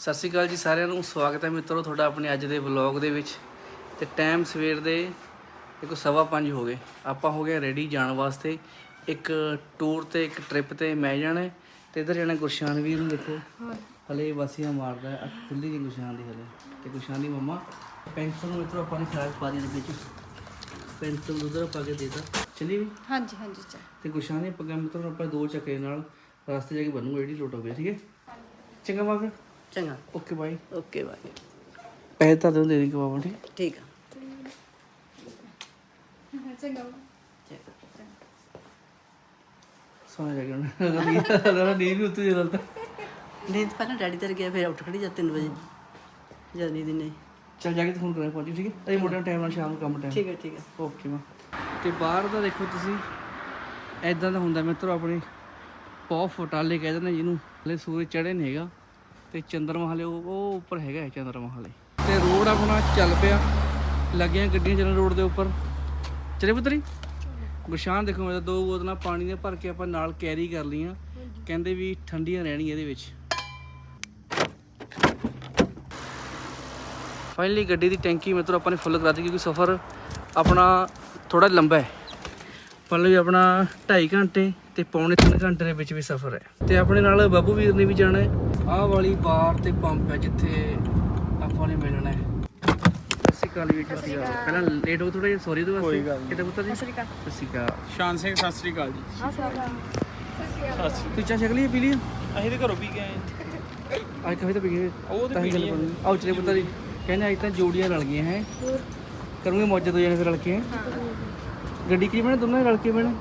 ਸਤਿ ਸ਼੍ਰੀ ਅਕਾਲ ਜੀ ਸਾਰਿਆਂ ਨੂੰ। ਸਵਾਗਤ ਹੈ ਮਿੱਤਰੋ ਤੁਹਾਡਾ ਆਪਣੇ ਅੱਜ ਦੇ ਵਲੌਗ ਦੇ ਵਿੱਚ। ਤੇ ਟਾਈਮ ਸਵੇਰ ਦੇ ਦੇਖੋ ਸਵਾ ਪੰਜ ਹੋ ਗਏ। ਆਪਾਂ ਹੋ ਗਏ ਰੈਡੀ ਜਾਣ ਵਾਸਤੇ ਇੱਕ ਟੂਰ ਤੇ ਇੱਕ ਟ੍ਰਿਪ ਤੇ। ਮੈਂ ਜਾਣਾ ਹੈ ਤੇ ਇਧਰ ਜਾਣਾ ਗੁਰਸ਼ਾਨ ਵੀਰ ਨੂੰ ਦੇਖੋ। ਹਲੇ ਵਾਸੀਆਂ ਮਾਰਦਾ ਹੈ। ਅੱਖ ਖੁੱਲੀ ਜੀ ਗੁਰਸ਼ਾਨ ਦੀ ਹਲੇ। ਤੇ ਗੁਰਸ਼ਾਨ ਦੀ ਮੰਮਾ ਪੈਨਸਲ ਨੂੰ ਮਿੱਤਰੋ ਆਪਾਂ ਨੇ ਖਰਾਬ ਪਾ ਦੀ ਵਿੱਚ। ਪੈਨਸਲ ਉਧਰ ਪਾ ਕੇ ਦੇਤਾ। ਚਲੀ ਵੀ? ਹਾਂਜੀ ਹਾਂਜੀ ਚਲ ਤੇ ਗੁਰਸ਼ਾਨ ਨੇ ਪੱਗਾ ਮਿੱਤਰੋ ਆਪਾਂ ਦੋ ਚੱਕੇ ਨਾਲ ਰਸਤੇ ਜਾ ਕੇ ਬਣੂਗਾ ਜਿਹੜੀ ਲੋਟ ਹੋ ਗਈ ਠੀਕ ਹੈ? ਚੰਗਾ ਬਾਬਾ ਫਿਰ। ਚੰਗਾ। ਓਕੇ ਬਾਈ ਓਕੇ ਬਾਈ ਪੈਸੇ ਤਾਂ ਦੇ ਦੇ ਬਾਬਾ ਠੀਕ ਠੀਕ ਆ। ਸੋਹਣਾ ਜਾ ਗਿਆ ਅਗਰ ਨੀਂਦ ਵੀ ਉੱਤੇ ਜਲਦਾ ਨੀਂਦ ਪਹਿਲਾਂ ਡੈਡੀ ਤਰ ਗਿਆ ਫਿਰ ਉੱਠ ਖੜੀ ਜਾ 3 ਵਜੇ। ਜਦ ਨੀਂਦ ਨਹੀਂ। ਚੱਲ ਜਾ ਕੇ ਤੇ ਫੋਨ ਕਰਾਂ ਪਹੁੰਚੀ ਠੀਕ ਹੈ? ਅਸੀਂ ਮੋਟਾ ਟਾਈਮ ਨਾਲ ਸ਼ਾਮ ਨੂੰ ਕੰਮ ਟਾਈਮ ਠੀਕ ਹੈ ਠੀਕ ਹੈ ਓਕੇ ਮਾ। ਤੇ ਬਾਹਰ ਦਾ ਦੇਖੋ ਤੁਸੀਂ ਐਦਾਂ ਦਾ ਹੁੰਦਾ ਮਿੱਤਰੋ ਆਪਣੇ ਪੌ ਫਟਾਲੇ ਕਹਿ ਦਿੰਦੇ ਜਿਹਨੂੰ ਹਲੇ ਸੂਰਜ ਚੜ੍ਹੇ ਨਹੀਂ ਹੈਗਾ। ਤੇ ਚੰਦਰਮਾ ਹਲੇ ਉਹ ਉੱਪਰ ਹੈਗਾ ਹੈ ਚੰਦਰਮਾ ਹਲੇ ਤੇ ਰੋਡ ਆਪਣਾ ਚੱਲ ਪਿਆ। ਲੱਗੀਆਂ ਗੱਡੀਆਂ ਚੱਲਣ ਰੋਡ ਦੇ ਉੱਪਰ। ਚਲੇ ਪੁੱਤਰੀ? ਗੁਸ਼ਾਨ ਦੇਖੋ ਮੈਂ ਤਾਂ ਦੋ ਬੋਤਲਾਂ ਪਾਣੀ ਦੀਆਂ ਭਰ ਕੇ ਆਪਾਂ ਨਾਲ ਕੈਰੀ ਕਰ ਲਈਆਂ। ਕਹਿੰਦੇ ਵੀ ਠੰਡੀਆਂ ਰਹਿਣੀਆਂ ਇਹਦੇ ਵਿੱਚ। ਫਾਈਨਲੀ ਗੱਡੀ ਦੀ ਟੈਂਕੀ ਮਿੱਤਰੋ ਆਪਾਂ ਨੇ ਫੁੱਲ ਕਰਾ ਦਿੱਤੀ ਕਿਉਂਕਿ ਸਫ਼ਰ ਆਪਣਾ ਥੋੜਾ ਲੰਬਾ ਹੈ। ਮਤਲਬ ਵੀ ਆਪਣਾ 2.5 ਘੰਟੇ ਤੇ ਪੌਣੇ 3 ਘੰਟੇ ਦੇ ਵਿੱਚ ਵੀ ਸਫ਼ਰ ਹੈ। ਤੇ ਆਪਣੇ ਨਾਲ ਬਾਬੂ ਵੀਰ ਨੇ ਵੀ ਜਾਣਾ ਹੈ। ਆਹ ਵਾਲੀ ਬਾਰ ਤੇ ਪੰਪ ਹੈ ਜਿੱਥੇ ਆਪਾਂ ਨੇ ਮਿਲਣਾ ਹੈ। ਸਸੀ ਕਾਲ ਵੀ ਜੀ ਪਹਿਲਾਂ ਲੇਟ ਹੋ ਥੋੜਾ ਜਿਹਾ ਸੌਰੀ ਤੋਂ ਵਾਸਤੇ ਕੋਈ ਗੱਲ ਕਿਤੇ ਪੁੱਤਰ ਜੀ? ਸਸੀ ਕਾਲ ਸ਼ਾਨ ਸਿੰਘ ਸਤਿ ਸ੍ਰੀ ਅਕਾਲ ਜੀ। ਤੂੰ ਚਾਹ ਛਕ ਲਈ ਹੈ, ਪੀ ਲਈ ਹੈ? ਅਸੀਂ ਤੇ ਘਰੋਂ ਵੀ ਗਏ। ਅੱਜ ਕਾਫੀ ਤਾਂ ਪੀ ਗਏ। ਉਹ ਤੇ ਤਾਂ ਹੀ ਗੱਲ ਪੀਣੀ ਹੈ। ਬਣੀ। ਆਓ ਚਲੇ ਪੁੱਤਰ ਜੀ। ਕਹਿੰਦੇ ਅੱਜ ਤਾਂ ਜੋੜੀਆਂ ਰਲ ਗਈਆਂ ਹੈ। ਕਰੂੰਗੇ ਮੌਜਾ ਦੋ ਜਣੇ ਫਿਰ ਰਲ ਕੇ। ਹੈਂ? ਗੱਡੀ ਕੀ ਬਣੇ? ਦੋਨਾਂ ਨੇ ਰਲ ਕੇ ਬਣੇ?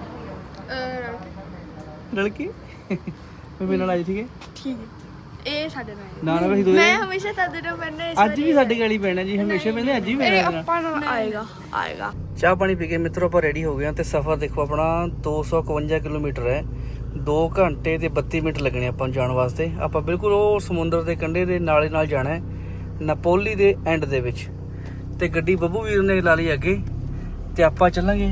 ਰਲ ਕੇ। ਮੈਂ ਮੇਰੇ ਨਾਲ ਆਈ ਠੀਕ ਹੈ ਠੀਕ ਹੈ। ਇਹ ਸਾਡੇ ਨਾਲ। ਨਾ ਨਾ ਅਸੀਂ ਮੈਂ ਹਮੇਸ਼ਾ ਤੁਹਾਡੇ ਨਾਲ ਪੈਣਾ ਅੱਜ ਵੀ ਸਾਡੇ ਗਾਲੀ ਪੈਣਾ ਜੀ ਹਮੇਸ਼ਾ ਪੈਂਦੇ ਅੱਜ ਵੀ ਮੇਰੇ ਨਾਲ ਆਪਾਂ ਨਾਲ ਆਏਗਾ ਆਏਗਾ। ਚਾਹ ਪਾਣੀ ਪੀ ਕੇ ਮਿੱਤਰੋ ਆਪਾਂ ਰੈਡੀ ਹੋ ਗਏ ਤੇ ਸਫ਼ਰ ਦੇਖੋ ਆਪਣਾ 251 ਕਿਲੋਮੀਟਰ ਹੈ। 2 ਘੰਟੇ ਤੇ 32 ਮਿੰਟ ਲੱਗਣੇ ਆਪਾਂ ਨੂੰ ਜਾਣ ਵਾਸਤੇ। ਆਪਾਂ ਬਿਲਕੁਲ ਉਹ ਸਮੁੰਦਰ ਦੇ ਕੰਢੇ ਦੇ ਨਾਲੇ ਨਾਲ ਜਾਣਾ ਹੈ ਨਪੋਲੀ ਦੇ ਐਂਡ ਦੇ ਵਿੱਚ। ਤੇ ਗੱਡੀ ਬੱਬੂ ਵੀਰ ਨੇ ਲਾ ਲਈ ਅੱਗੇ ਤੇ ਆਪਾਂ ਚੱਲਾਂਗੇ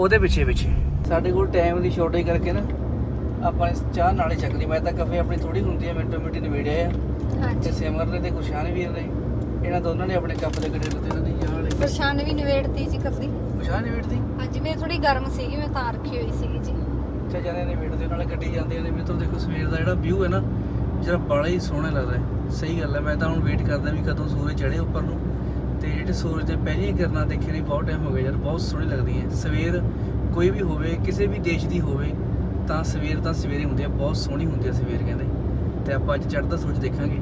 ਉਹਦੇ ਪਿੱਛੇ ਪਿੱਛੇ ਸਾਡੇ ਕੋਲ ਟਾਈਮ ਦੀ ਸ਼ੋਰਟੇਜ ਕਰਕੇ ਨਾ ਆਪਾਂ ਨੇ ਚਾਹ ਨਾਲੇ ਚੱਕ ਲਈ। ਮੈਂ ਤਾਂ ਕਾਫੀ ਆਪਣੀ ਥੋੜੀ ਹੁੰਦੀ ਹੈ ਮਿੰਟੋ ਮਿੰਟ ਨਵੇੜਿਆ ਆ। ਤੇ ਸਿਮਰ ਨੇ ਤੇ ਗੁਸ਼ਾਨ ਵੀਰ ਨੇ ਇਹਨਾਂ ਦੋਨਾਂ ਨੇ ਆਪਣੇ ਕੱਪ ਦੇ ਗੱਡੇ ਲੱਤੇ ਨੇ ਚਾਹ ਵਾਲੇ ਪਰੇਸ਼ਾਨ ਵੀ ਨਵੇੜਤੀ ਜੀ ਕਰਦੀ ਗੁਸ਼ਾਨ ਨੇ ਵੇਟਦੀ ਹਾਂਜੀ ਮੈਂ ਥੋੜੀ ਗਰਮ ਸੀਗੀ ਮੈਂ ਤਾਂ ਰੱਖੀ ਹੋਈ ਸੀਗੀ ਜੀ। ਅੱਛਾ ਜਾਂਦੇ ਨੇ ਵੇਟ ਦੇ ਨਾਲ ਗੱਡੀ ਜਾਂਦੇ ਨੇ ਮਿੱਤਰੋ ਦੇਖੋ ਸਵੇਰ ਦਾ ਜਿਹੜਾ ਵਿਊ ਹੈ ਨਾ ਜਿਹੜਾ ਬੜਾ ਹੀ ਸੋਹਣਾ ਲੱਗਦਾ ਹੈ। ਸਹੀ ਗੱਲ ਹੈ ਮੈਂ ਤਾਂ ਹੁਣ ਵੇਟ ਕਰਦਾ ਵੀ ਕਦੋਂ ਸੂਰਜ ਚੜ੍ਹੇ ਉੱਪਰ ਨੂੰ। ਤੇ ਜਿਹੜੇ ਸੂਰਜ ਦੇ ਪਹਿਲੀਆਂ ਕਿਰਨਾਂ ਦੇਖੇ ਨਹੀਂ ਬਹੁਤ ਟਾਈਮ ਹੋ ਗਿਆ ਯਾਰ ਬਹੁਤ ਸੋਹਣੀ ਲੱਗਦੀ ਹੈ। ਸਵੇਰ ਕੋਈ ਵੀ ਹੋਵੇ ਕਿਸੇ ਵੀ ਦੇਸ਼ ਦੀ ਹੋਵੇ ਤਾਂ ਸਵੇਰ ਤਾਂ ਸਵੇਰੇ ਹੁੰਦੀ ਹੈ ਬਹੁਤ ਸੋਹਣੀ ਹੁੰਦੀ ਹੈ ਸਵੇਰ ਕਹਿੰਦੇ। ਤੇ ਆਪਾਂ ਅੱਜ ਚੜ੍ਹਦਾ ਸੂਰਜ ਦੇਖਾਂਗੇ।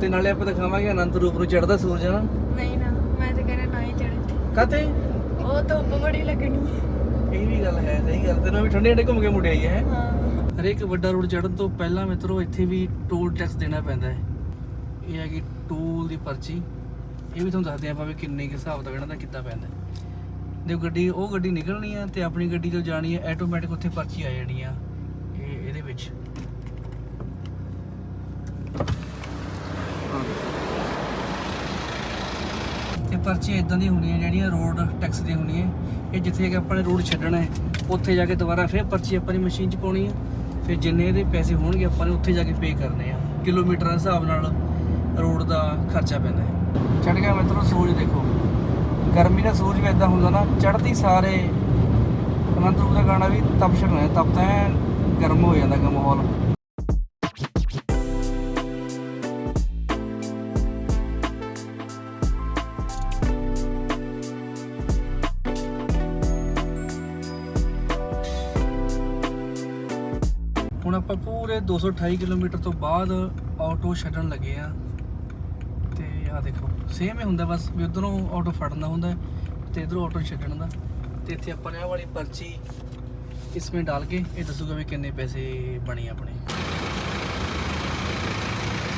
ਤੇ ਨਾਲੇ ਆਪਾਂ ਦਿਖਾਵਾਂਗੇ ਅਨੰਤ ਰੂਪ ਨੂੰ ਚੜ੍ਹਦਾ ਸੂਰਜ ਨਾ ਨਹੀਂ ਨਾ ਮੈਂ ਤਾਂ ਕਹਿੰਦਾ ਨਾ ਹੀ ਚੜ੍ਹਦੀ ਕਾਤੇ? ਉਹ ਤਾਂ ਬੜੀ ਲੱਗਣੀ ਇਹ ਵੀ ਗੱਲ ਹੈ ਸਹੀ ਗੱਲ। ਤੈਨੂੰ ਵੀ ਠੰਡੇ ਠੰਡੇ ਘੁੰਮ ਕੇ ਮੁੜਿਆ ਹੀ। ਹੈ। ਹਾਂ ਹਰੇਕ ਵੱਡਾ ਰੋਡ ਚੜ੍ਹਨ ਤੋਂ ਪਹਿਲਾਂ ਮਿੱਤਰੋ ਇੱਥੇ ਵੀ ਟੋਲ ਟੈਕਸ ਦੇਣਾ ਪੈਂਦਾ ਹੈ। ਇਹ ਹੈ ਕਿ ਟੋਲ ਦੀ ਪਰਚੀ। ਇਹ ਵੀ ਤੁਹਾਨੂੰ ਦੱਸਦੇ ਆਪਾਂ ਵੀ ਕਿੰਨੇ ਕੁ ਹਿਸਾਬ ਦਾ ਇਹਨਾਂ ਦਾ ਕਿੱਦਾਂ ਪੈਂਦਾ। ਦੇਖੋ ਗੱਡੀ ਉਹ ਗੱਡੀ ਨਿਕਲਣੀ ਹੈ ਤੇ ਆਪਣੀ ਗੱਡੀ ਜੋ ਜਾਣੀ ਹੈ ਆਟੋਮੈਟਿਕ ਉੱਥੇ ਪਰਚੀ ਆ ਜਾਣੀ ਆ ਇਹ ਇਹਦੇ ਵਿੱਚ ਪਰਚੀਆਂ ਪਰਚੀ ਇਦਾਂ ਦੀ ਹੁੰਦੀਆਂ ਜਿਹੜੀਆਂ ਰੋਡ ਟੈਕਸ ਦੀ ਹੁੰਦੀਆਂ ਇਹ ਜਿੱਥੇ ਕਿ ਆਪਾਂ ਨੇ ਰੋਡ ਛੱਡਣਾ ਹੈ, ਉੱਥੇ ਜਾ ਕੇ ਦੁਬਾਰਾ ਫਿਰ ਪਰਚੀ ਆਪਾਂ ਨੇ ਮਸ਼ੀਨ 'ਚ ਪਾਉਣੀ ਹੈ। ਫਿਰ ਜਿੰਨੇ ਦੇ ਪੈਸੇ ਹੋਣਗੇ ਆਪਾਂ ਨੇ ਉੱਥੇ ਜਾ ਕੇ ਪੇ ਕਰਨੇ ਆ। ਕਿਲੋਮੀਟਰ ਦੇ ਹਿਸਾਬ ਨਾਲ ਰੋਡ ਦਾ ਖਰਚਾ ਪੈਂਦਾ ਹੈ। ਚੜ ਗਿਆ ਮਿੱਤਰੋ, ਸੂਰਜ ਦੇਖੋ। ਗਰਮੀ ਦਾ ਸੂਰਜ ਵੀ ਇਦਾਂ ਹੁੰਦਾ ਨਾ, ਚੜ੍ਹਦੀ ਸਾਰੇ ਅਨੰਦਪੁਰ ਦਾ ਗਾਣਾ ਵੀ ਤਪਸ਼ਣ ਹੈ ਤਪਦਾ ਹੈ ਗਰਮ ਹੋ ਜਾਂਦਾ ਗਾ ਮਾਹੌਲ। 228 ਕਿਲੋਮੀਟਰ ਤੋਂ ਬਾਅਦ ਆਟੋ ਛੱਡਣ ਲੱਗੇ ਆ ਤੇ ਆ ਦੇਖੋ ਸੇਮ ਹੀ ਹੁੰਦਾ ਬਸ ਵੀ ਉਧਰੋਂ ਆਟੋ ਫੜਨਾ ਹੁੰਦਾ ਤੇ ਇਧਰੋਂ ਆਟੋ ਛੱਡਣ ਦਾ ਤੇ ਇੱਥੇ ਆਪਾਂ ਨੇ ਆਹ ਵਾਲੀ ਪਰਚੀ ਇਸਮੇ ਡਾਲ ਕੇ ਇਹ ਦੱਸੂਗਾ ਵੀ ਕਿੰਨੇ ਪੈਸੇ ਬਣੇ ਆਪਣੇ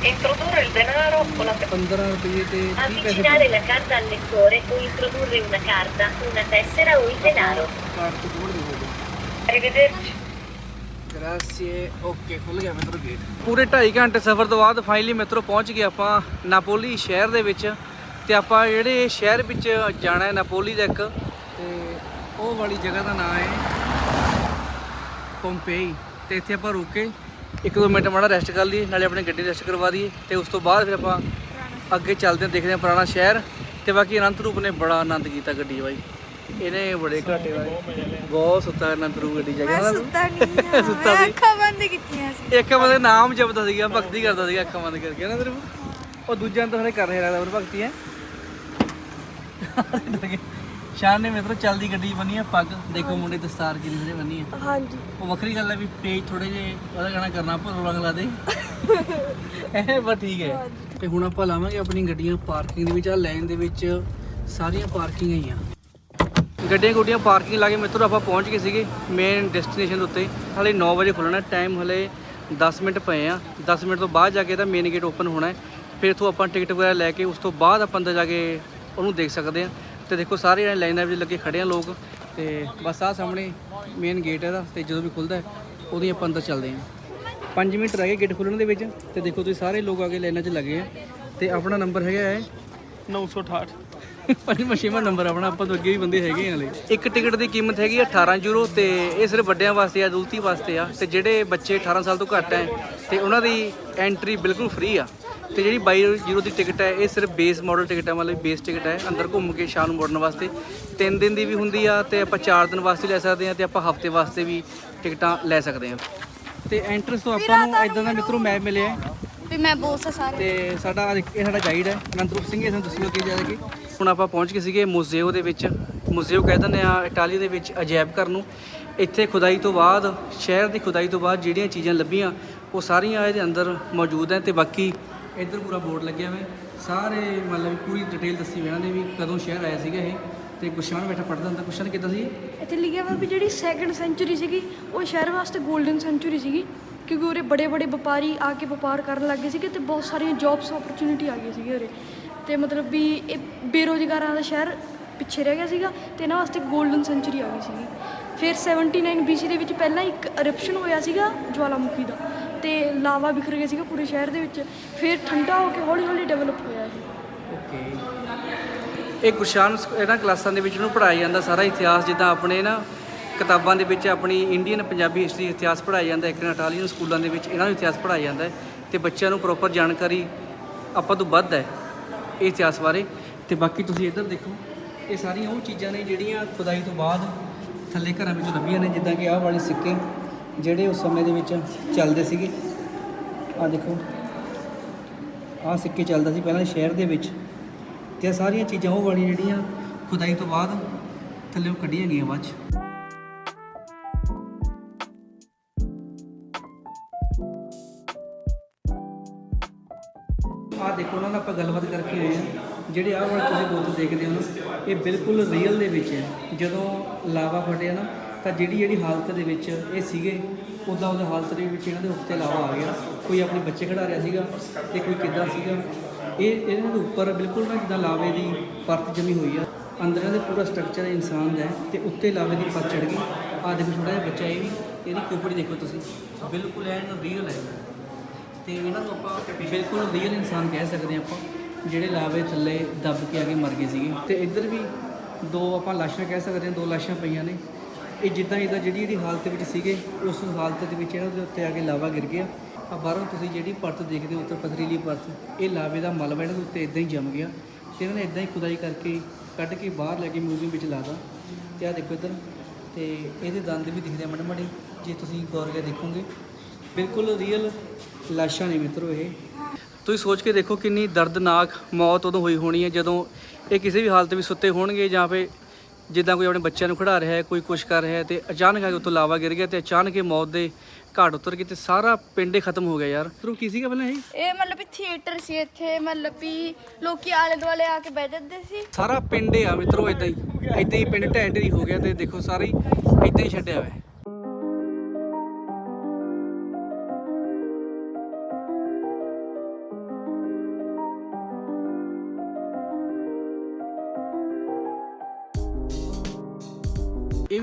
Introdurre il denaro o la 15 ਰੁਪਏ ਤੇ 30 ਪੈਸੇ Avvicinare la carta al lettore o introdurre una carta, una tessera o il denaro. Card ਤੋਂ ਜੋੜ ਦਿਓ Arrivederci. ਗ੍ਰਾਸੀਏ ਓਕੇ ਖੁੱਲ ਗਿਆ ਮਿੱਤਰੋ ਗੇਟ ਪੂਰੇ 2.5 ਘੰਟੇ ਸਫ਼ਰ ਤੋਂ ਬਾਅਦ ਫਾਈਨਲੀ ਮਿੱਤਰੋ ਪਹੁੰਚ ਗਏ ਆਪਾਂ ਨਾਪੋਲੀ ਸ਼ਹਿਰ ਦੇ ਵਿੱਚ ਤੇ ਆਪਾਂ ਜਿਹੜੇ ਸ਼ਹਿਰ ਵਿੱਚ ਜਾਣਾ ਹੈ, ਨਾਪੋਲੀ ਦਾ ਇੱਕ, ਤੇ ਉਹ ਵਾਲੀ ਜਗ੍ਹਾ ਦਾ ਨਾਮ ਹੈ ਪੰਪੇਈ ਤੇ ਇੱਥੇ ਆਪਾਂ ਰੁਕੇ ਇੱਕ ਦੋ ਮਿੰਟ ਮਾੜਾ ਰੈਸਟ ਕਰ ਲਈਏ, ਨਾਲੇ ਆਪਣੀ ਗੱਡੀ ਰੈਸਟ ਕਰਵਾ ਦਈਏ, ਤੇ ਉਸ ਤੋਂ ਬਾਅਦ ਫਿਰ ਆਪਾਂ ਅੱਗੇ ਚੱਲਦੇ ਹਾਂ, ਦੇਖਦੇ ਹਾਂ ਪੁਰਾਣਾ ਸ਼ਹਿਰ। ਤੇ ਬਾਕੀ ਅਨੰਤ ਰੂਪ ਨੇ ਬੜਾ ਆਨੰਦ ਕੀਤਾ ਗੱਡੀ ਬਾਈ। ਇਹਨੇ ਬੜੇ ਘਾਟੇ ਵਾਲੇ ਬਹੁਤ ਸੁੱਤਾ ਅਨੰਤ ਰੂਪ ਗੱਡੀ ਜਾ ਕੇ ਨਾ ਸੁੱਤਾ ਨਹੀਂ ਸੁੱਤਾ ਸੀ। ਅੱਖਾਂ ਬੰਦ ਕੀਤੀਆਂ ਸੀ। ਇੱਕ ਬੰਦੇ ਨਾਮ ਜਪਦਾ ਸੀਗਾ ਭਗਤੀ ਕਰਦਾ ਸੀਗਾ ਅੱਖਾਂ ਬੰਦ ਕਰਕੇ ਨਾ ਤੇਰੇ ਉਹ ਦੂਜਿਆਂ ਤੋਂ ਹਲੇ ਕਰ ਰਿਹਾ ਲੱਗਦਾ ਉਹ ਭਗਤੀ ਹੈ। ਸ਼ਾਨ ਨੇ ਮੇਰੇ ਤੋਂ ਚੱਲਦੀ ਗੱਡੀ ਬੰਨੀ ਹੈ ਪੱਗ। ਦੇਖੋ ਮੁੰਡੇ ਦਸਤਾਰ ਕਿੰਨੀ ਜਿਹੜੇ ਬੰਨੀ ਹੈ ਹਾਂਜੀ। ਉਹ ਵੱਖਰੀ ਗੱਲ ਹੈ ਵੀ ਪੇਜ ਥੋੜੇ ਜੇ ਉਹਦਾ ਗਾਣਾ ਕਰਨਾ ਭਰੋ ਰੰਗ ਲਾ ਦੇ ਇਹ ਬਸ ਠੀਕ ਹੈ। ਤੇ ਹੁਣ ਆਪਾਂ ਲਾਵਾਂਗੇ ਆਪਣੀ ਗੱਡੀਆਂ ਪਾਰਕਿੰਗ ਦੇ ਵਿੱਚ ਆ ਲਾਈਨ ਦੇ ਵਿੱਚ ਸਾਰੀਆਂ ਪਾਰਕਿੰਗ ਹੈਗੀਆਂ। ਗੱਡੀਆਂ ਗੁੱਡੀਆਂ ਪਾਰਕਿੰਗ ਲਾ ਕੇ ਮਿੱਤਰੋ ਆਪਾਂ ਪਹੁੰਚ ਗਏ ਸੀਗੇ ਮੇਨ ਡੈਸਟੀਨੇਸ਼ਨ ਦੇ ਉੱਤੇ। ਹਲੇ 9 ਵਜੇ ਖੁੱਲਣਾ ਟਾਈਮ ਹਲੇ 10 ਮਿੰਟ ਪਏ ਆ। 10 ਮਿੰਟ ਤੋਂ ਬਾਅਦ ਜਾ ਕੇ ਇਹਦਾ ਮੇਨ ਗੇਟ ਓਪਨ ਹੋਣਾ ਹੈ। ਫਿਰ ਇੱਥੋਂ ਆਪਾਂ ਟਿਕਟ ਵਗੈਰਾ ਲੈ ਕੇ ਉਸ ਤੋਂ ਬਾਅਦ ਆਪਾਂ ਅੰਦਰ ਜਾ ਕੇ ਉਹਨੂੰ ਦੇਖ ਸਕਦੇ ਆ ਤੇ ਦੇਖੋ ਸਾਰੇ ਜਣੇ ਲਾਈਨਾਂ ਵਿੱਚ ਲੱਗੇ ਖੜੇ ਆ ਲੋਕ। ਤੇ ਬਸ ਆਹ ਸਾਹਮਣੇ ਮੇਨ ਗੇਟ ਹੈ ਇਹਦਾ ਤੇ ਜਦੋਂ ਵੀ ਖੁੱਲਦਾ ਉਹਦੀ ਆਪਾਂ ਅੰਦਰ ਚੱਲਦੇ ਹਾਂ। 5 ਮਿੰਟ ਰਹਿ ਗਏ ਗੇਟ ਖੁੱਲਣ ਦੇ ਵਿੱਚ ਤੇ ਦੇਖੋ ਤੁਸੀਂ ਸਾਰੇ ਲੋਕ ਆ ਕੇ ਲਾਈਨਾਂ 'ਚ ਲੱਗੇ ਆ। ਤੇ ਆਪਣਾ ਨੰਬਰ ਹੈਗਾ ਹੈ 968 ਪੰਜਵਾਂ ਛੇਵਾਂ ਨੰਬਰ ਆਪਣਾ ਆਪਾਂ ਤੋਂ ਅੱਗੇ ਵੀ ਬੰਦੇ ਹੈਗੇ ਆ ਹਲੇ। ਇੱਕ ਟਿਕਟ ਦੀ ਕੀਮਤ ਹੈਗੀ ਆ 18 ਯੂਰੋ ਤੇ ਇਹ ਸਿਰਫ ਵੱਡਿਆਂ ਵਾਸਤੇ ਆ ਅਡਲਟੀ ਵਾਸਤੇ ਆ ਤੇ ਜਿਹੜੇ ਬੱਚੇ 18 ਸਾਲ ਤੋਂ ਘੱਟ ਹੈ ਤੇ ਉਹਨਾਂ ਦੀ ਐਂਟਰੀ ਬਿਲਕੁਲ ਫ੍ਰੀ ਆ। ਤੇ ਜਿਹੜੀ 22 ਯੂਰੋ ਦੀ ਟਿਕਟ ਹੈ ਇਹ ਸਿਰਫ ਬੇਸ ਮਾਡਲ ਟਿਕਟ ਹੈ ਮਤਲਬ ਬੇਸ ਟਿਕਟ ਹੈ ਅੰਦਰ ਘੁੰਮ ਕੇ ਸ਼ਾਮ ਨੂੰ ਮੁੜਨ ਵਾਸਤੇ। 3 ਦਿਨ ਦੀ ਵੀ ਹੁੰਦੀ ਆ ਤੇ ਆਪਾਂ 4 ਦਿਨ ਵਾਸਤੇ ਲੈ ਸਕਦੇ ਆ ਤੇ ਆਪਾਂ ਹਫ਼ਤੇ ਵਾਸਤੇ ਵੀ ਟਿਕਟਾਂ ਲੈ ਸਕਦੇ ਆ। ਤੇ ਐਂਟਰੈਂਸ ਤੋਂ ਆਪਾਂ ਨੂੰ ਇਦਾਂ ਦਾ ਮਿੱਤਰੋ ਮੈਪ ਮਿਲਿਆ। ਵੀ ਮੈਂ ਬੋਸ ਸਾਰੇ ਤੇ ਸਾਡਾ ਇਹ ਸਾਡਾ ਗਾਈਡ ਹੈ ਅਨੰਤਰੂਪ ਸਿੰਘ ਇਹ ਸਾਨੂੰ ਦੱਸਿਓ ਕੀ ਜਾ ਕੇ। ਹੁਣ ਆਪਾਂ ਪਹੁੰਚ ਗਏ ਸੀਗੇ ਮੁਜ਼ੇਓ ਦੇ ਵਿੱਚ। ਮੁਜ਼ੇਓ ਕਹਿ ਦਿੰਦੇ ਆ ਇਟਾਲੀ ਦੇ ਵਿੱਚ ਅਜਾਇਬ ਘਰ ਨੂੰ। ਇੱਥੇ ਖੁਦਾਈ ਤੋਂ ਬਾਅਦ, ਸ਼ਹਿਰ ਦੀ ਖੁਦਾਈ ਤੋਂ ਬਾਅਦ ਜਿਹੜੀਆਂ ਚੀਜ਼ਾਂ ਲੱਭੀਆਂ, ਉਹ ਸਾਰੀਆਂ ਇਹਦੇ ਅੰਦਰ ਮੌਜੂਦ ਹੈ ਤੇ ਬਾਕੀ ਇੱਧਰ ਪੂਰਾ ਬੋਰਡ ਲੱਗਿਆ ਹੋਇਆ। ਹੈ। ਸਾਰੇ ਮਤਲਬ ਪੂਰੀ ਡਿਟੇਲ ਦੱਸੀ ਹੋਈ ਇਹਨਾਂ ਨੇ ਵੀ ਕਦੋਂ ਸ਼ਹਿਰ ਆਇਆ ਸੀਗਾ ਇਹ। ਤੇ ਗੁਸ਼ਾਨ ਬੈਠਾ ਪੜਦਾ ਹੁੰਦਾ। ਗੁਸ਼ਾਨ ਕਿੱਦਾਂ ਸੀ? ਇੱਥੇ ਲਿਖਿਆ ਵਾ ਵੀ ਜਿਹੜੀ ਸੈਕੰਡ ਸੈਂਚੁਰੀ ਸੀਗੀ, ਉਹ ਸ਼ਹਿਰ ਵਾਸਤੇ 골ਡਨ ਸੈਂਚੁਰੀ ਸੀਗੀ। ਕਿਉਂਕਿ ਉਰੇ ਬੜੇ ਬੜੇ ਵਪਾਰੀ ਆ ਕੇ ਵਪਾਰ ਕਰਨ ਲੱਗੇ ਸੀਗੇ ਤੇ ਬਹੁਤ ਸਾਰੀਆਂ ਜੌਬਸ ਓਪਰਚੁਨਿਟੀ ਆ ਗਈ ਸੀਗੀ ਉਰੇ। ਤੇ ਮਤਲਬ ਵੀ ਇਹ ਬੇਰੋਜ਼ਗਾਰਾਂ ਦਾ ਸ਼ਹਿਰ ਪਿੱਛੇ ਰਹਿ ਗਿਆ ਸੀਗਾ ਤੇ ਇਹਨਾਂ ਵਾਸਤੇ 골ਡਨ ਸੈਂਚਰੀ ਆ ਗਈ ਸੀਗੀ। ਫਿਰ 79 BC ਦੇ ਵਿੱਚ ਪਹਿਲਾਂ ਇੱਕ eruption ਹੋਇਆ ਸੀਗਾ ਜਵਾਲਾਮੁਖੀ ਦਾ ਤੇ ਲਾਵਾ ਬਿਖਰ ਗਿਆ ਸੀਗਾ ਪੂਰੇ ਸ਼ਹਿਰ ਦੇ ਵਿੱਚ। ਫਿਰ ਠੰਡਾ ਹੋ ਕੇ ਹੌਲੀ ਹੌਲੀ ਡਿਵੈਲਪ ਹੋਇਆ ਇਹ। ਓਕੇ ਇਹ ਗੁਰਸ਼ਾਨ ਸ- ਇਹਨਾਂ ਕਲਾਸਾਂ ਦੇ ਵਿੱਚ ਇਹਨੂੰ ਪੜਾਇਆ ਜਾਂਦਾ ਸਾਰਾ ਇਤਿਹਾਸ, ਜਿੱਦਾਂ ਆਪਣੇ ਨਾ ਕਿਤਾਬਾਂ ਦੇ ਵਿੱਚ ਆਪਣੀ ਇੰਡੀਅਨ ਪੰਜਾਬੀ ਹਿਸਟਰੀ ਇਤਿਹਾਸ ਪੜਾਇਆ ਜਾਂਦਾ, ਇੱਕ ਇਟਾਲੀਅਨ ਸਕੂਲਾਂ ਦੇ ਵਿੱਚ ਇਹਨਾਂ ਨੂੰ ਇਤਿਹਾਸ ਪੜਾਇਆ ਜਾਂਦਾ ਹੈ ਤੇ ਬੱਚਿਆਂ ਨੂੰ ਪ੍ਰੋਪਰ ਜਾਣਕਾਰੀ ਆਪਾਂ ਤੋਂ ਵੱਧ ਹੈ। ਇਹ ਇਤਿਹਾਸ ਬਾਰੇ। ਤੇ ਬਾਕੀ ਤੁਸੀਂ ਇੱਧਰ ਦੇਖੋ, ਇਹ ਸਾਰੀਆਂ ਉਹ ਚੀਜ਼ਾਂ ਨੇ ਜਿਹੜੀਆਂ ਖੁਦਾਈ ਤੋਂ ਬਾਅਦ ਥੱਲੇ ਘਰਾਂ ਵਿੱਚ ਲੱਭੀਆਂ ਨੇ, ਜਿੱਦਾਂ ਕਿ ਆਹ ਵਾਲੇ ਸਿੱਕੇ ਜਿਹੜੇ ਉਸ ਸਮੇਂ ਦੇ ਵਿੱਚ ਚੱਲਦੇ ਸੀਗੇ। ਆਹ ਦੇਖੋ, ਆਹ ਸਿੱਕੇ ਚੱਲਦਾ ਸੀ ਪਹਿਲਾਂ ਸ਼ਹਿਰ ਦੇ ਵਿੱਚ। ਤੇ ਇਹ ਸਾਰੀਆਂ ਚੀਜ਼ਾਂ ਉਹ ਵਾਲੀਆਂ ਜਿਹੜੀਆਂ ਖੁਦਾਈ ਤੋਂ ਬਾਅਦ ਥੱਲੇੋਂ ਕੱਢੀਆਂ ਗਈਆਂ ਬਾਅਦ ਨਾਲ ਆਪਾਂ ਗੱਲਬਾਤ ਕਰਕੇ ਆਏ ਹਾਂ। ਜਿਹੜੇ ਆਹ ਵਾਲੇ ਤੁਸੀਂ ਬੋਤਲ ਦੇਖਦੇ ਹੋ ਨਾ, ਇਹ ਬਿਲਕੁਲ ਰੀਅਲ ਦੇ ਵਿੱਚ ਹੈ। ਜਦੋਂ ਲਾਵਾ ਫਟਿਆ ਨਾ, ਤਾਂ ਜਿਹੜੀ ਜਿਹੜੀ ਹਾਲਤ ਦੇ ਵਿੱਚ ਇਹ ਸੀਗੇ ਉਦਾਂ ਉਹਦੇ ਹਾਲਤ ਦੇ ਵਿੱਚ ਇਹਨਾਂ ਦੇ ਉੱਤੇ ਲਾਵਾ ਆ ਗਿਆ। ਕੋਈ ਆਪਣੇ ਬੱਚੇ ਖੜਾ ਰਿਹਾ ਸੀਗਾ ਤੇ ਕੋਈ ਕਿੱਦਾਂ ਸੀਗਾ। ਇਹ ਇਹਨਾਂ ਦੇ ਉੱਪਰ ਬਿਲਕੁਲ ਨਾ ਜਿੱਦਾਂ ਲਾਵੇ ਦੀ ਪਰਤ ਜਮੀ ਹੋਈ ਆ। ਅੰਦਰ ਇਹਦੇ ਪੂਰਾ ਸਟਰਕਚਰ ਇਨਸਾਨ ਦਾ ਹੈ ਤੇ ਉੱਤੇ ਲਾਵੇ ਦੀ ਪਰਤ ਚੜ ਗਈ। ਆਹ ਦੇਖੋ ਛੋਟਾ ਜਿਹਾ ਬੱਚਾ ਇਹ ਵੀ, ਇਹਦੀ ਖੋਪੜੀ ਦੇਖੋ ਤੁਸੀਂ। ਬਿਲਕੁਲ ਐਨ ਰੀਅਲ ਹੈ। ਤੇ ਇਹਨਾਂ ਨੂੰ ਆਪਾਂ ਬਿਲਕੁਲ ਰੀਅਲ ਇਨਸਾਨ ਕਹਿ ਸਕਦੇ ਹਾਂ ਆਪਾਂ, ਜਿਹੜੇ ਲਾਵੇ ਥੱਲੇ ਦੱਬ ਕੇ ਆ ਕੇ ਮਰ ਗਏ ਸੀਗੇ। ਤੇ ਇੱਧਰ ਵੀ ਦੋ ਆਪਾਂ ਲਾਸ਼ਾਂ ਕਹਿ ਸਕਦੇ ਹਾਂ, ਦੋ ਲਾਸ਼ਾਂ ਪਈਆਂ ਨੇ। ਇਹ ਜਿੱਦਾਂ ਜਿੱਦਾਂ ਜਿਹੜੀ ਇਹਦੀ ਹਾਲਤ ਵਿੱਚ ਸੀਗੇ, ਉਸ ਹਾਲਤ ਦੇ ਵਿੱਚ ਇਹਨਾਂ ਦੇ ਉੱਤੇ ਆ ਕੇ ਲਾਵਾ ਗਿਰ ਗਿਆ। ਆ ਬਾਹਰੋਂ ਤੁਸੀਂ ਜਿਹੜੀ ਪਰਤ ਦੇਖਦੇ ਹੋ, ਉੱਤਰ ਪਥਰੀਲੀ ਪਰਤ, ਇਹ ਲਾਵੇ ਦਾ ਮਲਬਾ ਇਹਨਾਂ ਦੇ ਉੱਤੇ ਇਦਾਂ ਹੀ ਜੰਮ ਗਿਆ। ਤੇ ਇਹਨਾਂ ਨੇ ਇਦਾਂ ਹੀ ਖੁਦਾਈ ਕਰਕੇ ਕੱਢ ਕੇ ਬਾਹਰ ਲੈ ਕੇ ਮਿਊਜ਼ੀਅਮ ਵਿੱਚ ਲਾਦਾ ਤੇ ਆ ਦੇਖੋ ਇੱਧਰ, ਤੇ ਇਹਦੇ ਦੰਦ ਵੀ ਦਿਖਦੇ ਆ ਮਾੜੇ ਮਾੜੇ, ਜੇ ਤੁਸੀਂ ਗੌਰ ਕੇ ਦੇਖੋਗੇ। ਬਿਲਕੁਲ ਰੀਅਲ ਲਾਸ਼ਾਂ ਨੇ ਮਿੱਤਰੋ ਇਹ। ਤੁਸੀਂ ਸੋਚ ਕੇ ਦੇਖੋ ਕਿੰਨੀ ਦਰਦਨਾਕ ਮੌਤ ਉਦੋਂ ਹੋਈ ਹੋਣੀ ਹੈ ਜਦੋਂ ਇਹ ਕਿਸੇ ਵੀ ਹਾਲਤ ਵਿੱਚ ਸੁੱਤੇ ਹੋਣਗੇ ਜਾਂ ਫਿਰ ਜਿੱਦਾਂ ਕੋਈ ਆਪਣੇ ਬੱਚਿਆਂ ਨੂੰ ਖੜਾ ਰਿਹਾ ਹੈ ਕੋਈ ਕੁਛ ਕਰ ਰਿਹਾ ਹੈ ਤੇ ਅਚਾਨਕ ਆ ਕੇ ਉੱਤੋਂ ਲਾਵਾ ਗਿਰ ਗਿਆ ਤੇ ਅਚਾਨਕ ਇਹ ਮੌਤ ਦੇ ਘਾਟ ਉਤਰ ਗਈ ਤੇ ਸਾਰਾ ਪਿੰਡ ਹੀ ਖਤਮ ਹੋ ਗਿਆ ਯਾਰ। ਤਰੂ ਕੀ ਸੀਗਾ ਪਹਿਲਾਂ ਇਹ? ਇਹ ਮਤਲਬ ਵੀ ਥੀਏਟਰ ਸੀ ਇੱਥੇ ਮਤਲਬ ਵੀ ਲੋਕੀ ਆਲੇ ਦੁਆਲੇ ਆ ਕੇ ਬਹਿ ਜਾਂਦੇ ਸੀ। ਸਾਰਾ ਪਿੰਡ ਹੀ ਆ ਮਿੱਤਰੋ ਇਦਾਂ ਹੀ ਇਦਾਂ ਹੀ ਪਿੰਡ ਢਹਿ ਢੇਰੀ ਹੋ ਗਿਆ ਤੇ ਦੇਖੋ ਸਾਰੇ ਇਦਾਂ ਹੀ ਛੱਡਿਆ ਹੋਇਆ। ਹੈ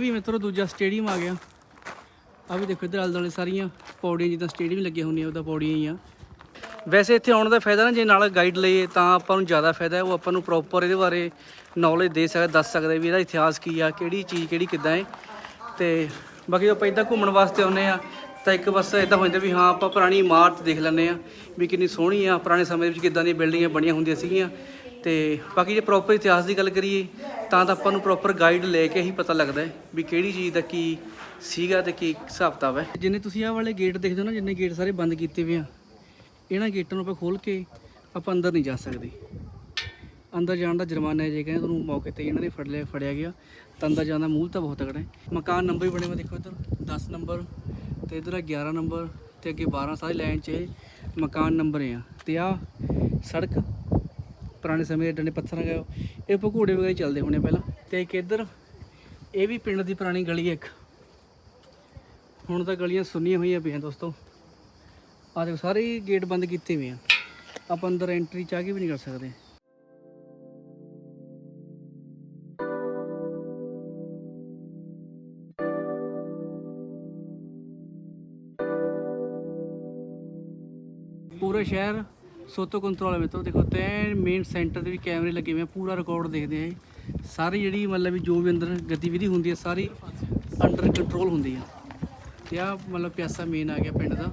ਵੀ ਮਿੱਤਰੋ ਦੂਜਾ ਸਟੇਡੀਅਮ ਆ ਗਿਆ। ਆ ਵੀ ਦੇਖੋ ਇੱਧਰ ਆਲੇ ਦੁਆਲੇ ਸਾਰੀਆਂ ਪੌੜੀਆਂ ਜਿੱਦਾਂ ਸਟੇਡੀਅਮ ਲੱਗੀਆਂ ਹੁੰਦੀਆਂ, ਉਹਦਾ ਪੌੜੀਆਂ ਹੀ ਆ ਵੈਸੇ ਇੱਥੇ ਆਉਣ ਦਾ ਫਾਇਦਾ ਨਾ, ਜੇ ਨਾਲ ਗਾਈਡ ਲਈਏ ਤਾਂ ਆਪਾਂ ਨੂੰ ਜ਼ਿਆਦਾ ਫਾਇਦਾ ਹੈ, ਉਹ ਆਪਾਂ ਨੂੰ ਪ੍ਰੋਪਰ ਇਹਦੇ ਬਾਰੇ ਨੌਲੇਜ ਦੇ ਸਕਦਾ, ਦੱਸ ਸਕਦਾ ਵੀ ਇਹਦਾ ਇਤਿਹਾਸ ਕੀ ਆ, ਕਿਹੜੀ ਚੀਜ਼, ਕਿਹੜੀ ਕਿੱਦਾਂ ਹੈ। ਤੇ ਬਾਕੀ ਆਪਾਂ ਇੱਦਾਂ ਘੁੰਮਣ ਵਾਸਤੇ ਆਉਂਦੇ ਆ ਤਾਂ ਇੱਕ ਬਸ ਇਦਾਂ ਹੋ ਜਾਂਦਾ ਵੀ ਹਾਂ, ਆਪਾਂ ਪੁਰਾਣੀ ਇਮਾਰਤ ਦੇਖ ਲੈਂਦੇ ਆ ਵੀ ਕਿੰਨੀ ਸੋਹਣੀ ਆ, ਪੁਰਾਣੇ ਸਮੇਂ ਦੇ ਵਿੱਚ ਕਿੱਦਾਂ ਦੀਆਂ ਬਿਲਡਿੰਗਾਂ ਬਣੀਆਂ ਹੁੰਦੀਆਂ ਸੀਗੀਆਂ। ਤੇ ਬਾਕੀ ਜੇ ਪ੍ਰੋਪਰ ਇਤਿਹਾਸ ਦੀ ਗੱਲ ਕਰੀਏ, ਤਾਂ ਤਾਂ ਆਪਾਂ ਨੂੰ ਪ੍ਰੋਪਰ ਗਾਈਡ ਲੈ ਕੇ ਹੀ ਪਤਾ ਲੱਗਦਾ ਹੈ ਵੀ ਕਿਹੜੀ ਚੀਜ਼ ਦਾ ਕੀ ਸੀਗਾ ਤੇ ਕੀ ਹਿਸਾਬ ਕਿਤਾਬ ਹੈ। ਜਿੰਨੇ ਤੁਸੀਂ ਆਹ ਵਾਲੇ ਗੇਟ ਦੇਖਦੇ ਹੋ ਨਾ, ਜਿੰਨੇ ਗੇਟ ਸਾਰੇ ਬੰਦ ਕੀਤੇ ਹੋਏ ਆ, ਇਹਨਾਂ ਗੇਟਾਂ ਨੂੰ ਆਪਾਂ ਖੋਲ ਕੇ ਆਪਾਂ ਅੰਦਰ ਨਹੀਂ ਜਾ ਸਕਦੇ। ਅੰਦਰ ਜਾਣ ਦਾ ਜੁਰਮਾਨਾ ਹੈ, ਜੇ ਕਹਿੰਦੇ ਤੁਹਾਨੂੰ ਮੌਕੇ ਤੇ ਇਹਨਾਂ ਨੇ ਫੜ ਲਿਆ, ਫੜਿਆ ਗਿਆ, ਤਾਂ ਅੰਦਰ ਜਾਣ ਦਾ ਮੂਲ ਤਾਂ ਬਹੁਤ ਤਕੜਾ ਹੈ। ਮਕਾਨ ਨੰਬਰ ਵੀ ਬਣੇ ਹੋਏ ਦੇਖੋ ਇੱਧਰ 10 ਨੰਬਰ ਤੇ ਇੱਧਰ ਆ 11 ਨੰਬਰ ਤੇ ਅੱਗੇ 12 ਸਾਰੇ ਲਾਈਨ 'ਚ ਮਕਾਨ ਨੰਬਰ ਆ। ਤੇ ਆ ਸੜਕ ਪੁਰਾਣੇ ਸਮੇਂ ਦੇ ਡੰਡੇ ਪੱਥਰਾਂ ਗਏ ਇਹ ਭਗੂੜੇ ਵਗੈਰਾ ਚੱਲਦੇ ਹੋਣੇ ਪਹਿਲਾਂ। ਤੇ ਇੱਕ ਇੱਧਰ, ਇਹ ਵੀ ਪਿੰਡ ਦੀ ਪੁਰਾਣੀ ਗਲੀ ਹੈ ਇੱਕ। ਹੁਣ ਤਾਂ ਗਲੀਆਂ ਸੁੰਨੀਆਂ ਹੋਈਆਂ ਪਈਆਂ ਦੋਸਤੋ। ਆ ਦੇਖੋ, ਸਾਰੇ ਗੇਟ ਬੰਦ ਕੀਤੇ ਹੋਏ ਆ। ਆਪਾਂ ਅੰਦਰ ਐਂਟਰੀ ਚਾਹ ਕੇ ਵੀ ਨਹੀਂ ਕਰ ਸਕਦੇ। ਪੂਰਾ ਸ਼ਹਿਰ ਸੋਤੋ ਕੰਟਰੋਲ ਹੈ ਮਿੱਤਰੋ ਦੇਖੋ ਤੇ ਮੇਨ ਸੈਂਟਰ ਤੇ ਵੀ ਕੈਮਰੇ ਲੱਗੇ ਹੋਏ ਆ, ਪੂਰਾ ਰਿਕਾਰਡ ਦੇਖਦੇ ਆ ਇਹ। ਸਾਰੀ ਜਿਹੜੀ ਮਤਲਬ ਵੀ ਜੋ ਵੀ ਅੰਦਰ ਗਤੀਵਿਧੀ ਹੁੰਦੀ ਹੈ ਸਾਰੀ ਅੰਡਰ ਕੰਟਰੋਲ ਹੁੰਦੀ ਆ। ਤੇ ਆ ਮਤਲਬ ਪਿਆਸਾ ਮੇਨ ਆ ਗਿਆ ਪਿੰਡ ਦਾ।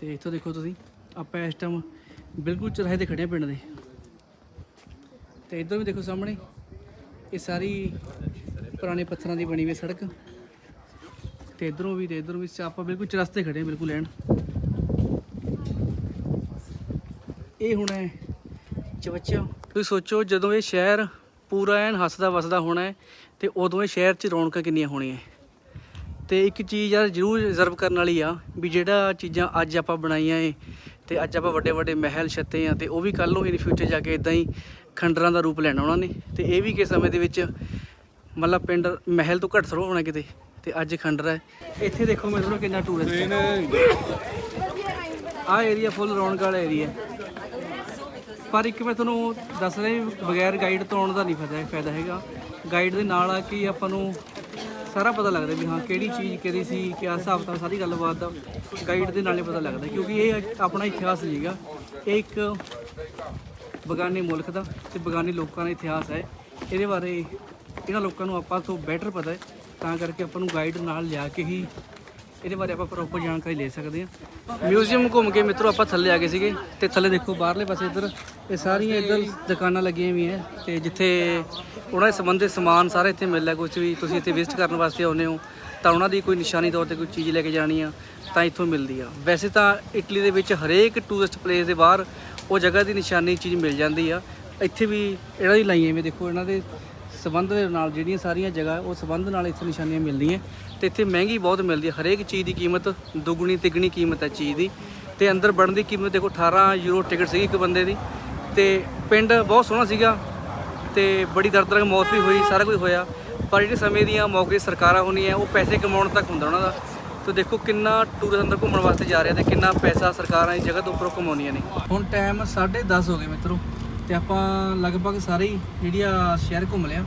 ਤੇ ਇੱਥੋਂ ਦੇਖੋ ਤੁਸੀਂ, ਆਪਾਂ ਇਸ ਟਾਈਮ ਬਿਲਕੁਲ ਚੁਰਾਹੇ ਤੇ ਖੜੇ ਪਿੰਡ ਦੇ। ਤੇ ਇੱਧਰ ਵੀ ਦੇਖੋ ਸਾਹਮਣੇ, ਇਹ ਸਾਰੀ ਪੁਰਾਣੇ ਪੱਥਰਾਂ ਦੀ ਬਣੀ ਹੋਈ ਸੜਕ। ਤੇ ਇਧਰੋਂ ਵੀ, ਤੇ ਇਧਰੋਂ ਵੀ, ਆਪਾਂ ਬਿਲਕੁਲ ਚਰਸਤੇ ਖੜੇ ਆ, ਬਿਲਕੁਲ ਲੈਣ ਇਹ ਹੁਣ ਹੈ। ਚਵੱਚਾ ਤੁਸੀਂ ਸੋਚੋ ਜਦੋਂ ਇਹ ਸ਼ਹਿਰ ਪੂਰਾ ਐਨ ਹੱਸਦਾ ਵਸਦਾ ਹੋਣਾ ਹੈ ਤੇ ਉਦੋਂ ਇਹ ਸ਼ਹਿਰ 'ਚ ਰੌਣਕਾਂ ਕਿੰਨੀਆਂ ਹੋਣੀਆਂ ਤੇ ਇੱਕ ਚੀਜ਼ ਯਾਰ ਜ਼ਰੂਰ ਰਿਜ਼ਰਵ ਕਰਨ ਵਾਲੀ ਆ ਵੀ ਜਿਹੜਾ ਚੀਜ਼ਾਂ ਅੱਜ ਆਪਾਂ ਬਣਾਈਆਂ ਏ ਤੇ ਅੱਜ ਆਪਾਂ ਵੱਡੇ ਵੱਡੇ ਮਹਿਲ ਛੱਤੇ ਆ ਤੇ ਉਹ ਵੀ ਕੱਲ ਨੂੰ ਇਨ ਫਿਊਚਰ ਜਾ ਕੇ ਇਦਾਂ ਹੀ ਖੰਡਰਾਂ ਦਾ ਰੂਪ ਲੈਣਾ ਉਹਨਾਂ ਨੇ। ਤੇ ਇਹ ਵੀ ਕਿਸੇ ਸਮੇਂ ਦੇ ਵਿੱਚ ਮਤਲਬ ਪਿੰਡ ਮਹਿਲ ਤੋਂ ਘੱਟ ਥੋੜ੍ਹਾ ਹੋਣਾ ਕਿਤੇ ਤੇ ਅੱਜ ਖੰਡਰ ਹੈ। ਇੱਥੇ ਦੇਖੋ ਮੇਰੇ ਕਿੰਨਾ ਟੂਰਿਸਟ ਆ ਏਰੀਆ ਫੁੱਲ ਰੌਣਕ ਵਾਲਾ ਏਰੀਆ ਪਰ ਇੱਕ ਮੈਂ ਤੁਹਾਨੂੰ ਦੱਸ ਰਿਹਾ ਵੀ ਬਗੈਰ ਗਾਈਡ ਤੋਂ ਆਉਣ ਦਾ ਨਹੀਂ ਫਾਇਦਾ ਫਾਇਦਾ ਹੈਗਾ। ਗਾਈਡ ਦੇ ਨਾਲ ਆ ਕੇ ਆਪਾਂ ਨੂੰ ਸਾਰਾ ਪਤਾ ਲੱਗਦਾ ਵੀ ਹਾਂ ਕਿਹੜੀ ਚੀਜ਼ ਕਿਹਦੀ ਸੀ, ਕਿਆ ਹਿਸਾਬ ਤਾਂ ਸਾਰੀ ਗੱਲਬਾਤ ਦਾ ਗਾਈਡ ਦੇ ਨਾਲ ਹੀ ਪਤਾ ਲੱਗਦਾ, ਕਿਉਂਕਿ ਇਹ ਆਪਣਾ ਇਤਿਹਾਸ ਸੀਗਾ ਇਹ ਇੱਕ ਬਗਾਨੇ ਮੁਲਕ ਦਾ ਤੇ ਬਗਾਨੇ ਲੋਕਾਂ ਦਾ ਇਤਿਹਾਸ ਹੈ। ਇਹਦੇ ਬਾਰੇ ਇਹਨਾਂ ਲੋਕਾਂ ਨੂੰ ਆਪਾਂ ਤੋਂ ਬੈਟਰ ਪਤਾ ਹੈ। ਤਾਂ ਕਰਕੇ ਆਪਾਂ ਨੂੰ ਗਾਈਡ ਨਾਲ ਲਿਆ ਕੇ ਹੀ ਇਹਦੇ ਬਾਰੇ ਆਪਾਂ ਪ੍ਰੋਪਰ ਜਾਣਕਾਰੀ ਲੈ ਸਕਦੇ ਹਾਂ। ਮਿਊਜ਼ੀਅਮ ਘੁੰਮ ਕੇ ਮਿੱਤਰੋ ਆਪਾਂ ਥੱਲੇ ਆ ਗਏ ਸੀਗੇ ਤੇ ਥੱਲੇ ਦੇਖੋ ਬਾਹਰਲੇ ਪਾਸੇ ਇੱਧਰ, ਇਹ ਸਾਰੀਆਂ ਇੱਧਰ ਦੁਕਾਨਾਂ ਲੱਗੀਆਂ ਵੀ ਹੈ ਤੇ ਜਿੱਥੇ ਉਹਨਾਂ ਦੇ ਸੰਬੰਧਿਤ ਸਮਾਨ ਸਾਰਾ ਇੱਥੇ ਮਿਲਦਾ ਕੁਝ ਵੀ ਤੁਸੀਂ ਇੱਥੇ ਵਿਜ਼ਿਟ ਕਰਨ ਵਾਸਤੇ ਆਉਂਦੇ ਹੋ, ਤਾਂ ਉਹਨਾਂ ਦੀ ਕੋਈ ਨਿਸ਼ਾਨੀ ਤੌਰ ਤੇ ਕੋਈ ਚੀਜ਼ ਲੈ ਕੇ ਜਾਣੀ ਆ, ਤਾਂ ਇੱਥੋਂ ਮਿਲਦੀ ਆ। ਵੈਸੇ ਤਾਂ ਇਟਲੀ ਦੇ ਵਿੱਚ ਹਰੇਕ ਟੂਰਿਸਟ ਪਲੇਸ ਦੇ ਬਾਹਰ ਉਹ ਜਗ੍ਹਾ ਦੀ ਨਿਸ਼ਾਨੀ ਚੀਜ਼ ਮਿਲ ਜਾਂਦੀ ਆ। ਇੱਥੇ ਵੀ ਇਹਨਾਂ ਦੀ ਲਾਈਆਂ ਵੀ ਦੇਖੋ ਇਹਨਾਂ ਦੇ ਸਬੰਧ ਦੇ ਨਾਲ ਜਿਹੜੀਆਂ ਸਾਰੀਆਂ ਜਗ੍ਹਾ, ਉਹ ਸਬੰਧ ਨਾਲ ਇੱਥੇ ਨਿਸ਼ਾਨੀਆਂ ਮਿਲਦੀਆਂ। ਤੇ ਇੱਥੇ ਮਹਿੰਗੀ ਬਹੁਤ ਮਿਲਦੀ ਹੈ। ਹਰੇਕ ਚੀਜ਼ ਦੀ ਕੀਮਤ ਦੁੱਗਣੀ, ਤਿੱਗਣੀ ਕੀਮਤ ਹੈ ਚੀਜ਼ ਦੀ। ਤੇ ਅੰਦਰ ਵੜਨ ਦੀ ਕੀਮਤ ਦੇਖੋ 18 ਯੂਰੋ ਟਿਕਟ ਸੀਗੀ ਇੱਕ ਬੰਦੇ ਦੀ। ਤੇ ਪਿੰਡ ਬਹੁਤ ਸੋਹਣਾ ਸੀਗਾ ਤੇ ਬੜੀ ਦਰਦਨਾਕ ਮੌਤ ਵੀ ਹੋਈ, ਸਾਰਾ ਕੁਝ ਹੋਇਆ। ਪਰ ਜਿਹੜੇ ਸਮੇਂ ਦੀਆਂ ਮੌਕੇ ਸਰਕਾਰਾਂ ਹੁੰਦੀਆਂ, ਉਹ ਪੈਸੇ ਕਮਾਉਣ ਤੱਕ ਹੁੰਦਾ ਉਹਨਾਂ ਦਾ। ਤੇ ਦੇਖੋ ਕਿੰਨਾ ਟੂਰਿਸਟ ਅੰਦਰ ਘੁੰਮਣ ਵਾਸਤੇ ਜਾ ਰਿਹਾ ਤੇ ਕਿੰਨਾ ਪੈਸਾ ਸਰਕਾਰਾਂ ਇਸ ਜਗ੍ਹਾ ਤੋਂ ਉੱਪਰੋਂ ਕਮਾਉਂਦੀਆਂ ਨੇ। ਹੁਣ ਟਾਈਮ 10:30 ਹੋ ਗਏ ਮਿੱਤਰੋ, ਤੇ ਆਪਾਂ ਲਗਭਗ ਸਾਰੇ ਹੀ ਜਿਹੜੀ ਆ ਸ਼ਹਿਰ ਘੁੰਮ ਲਿਆ।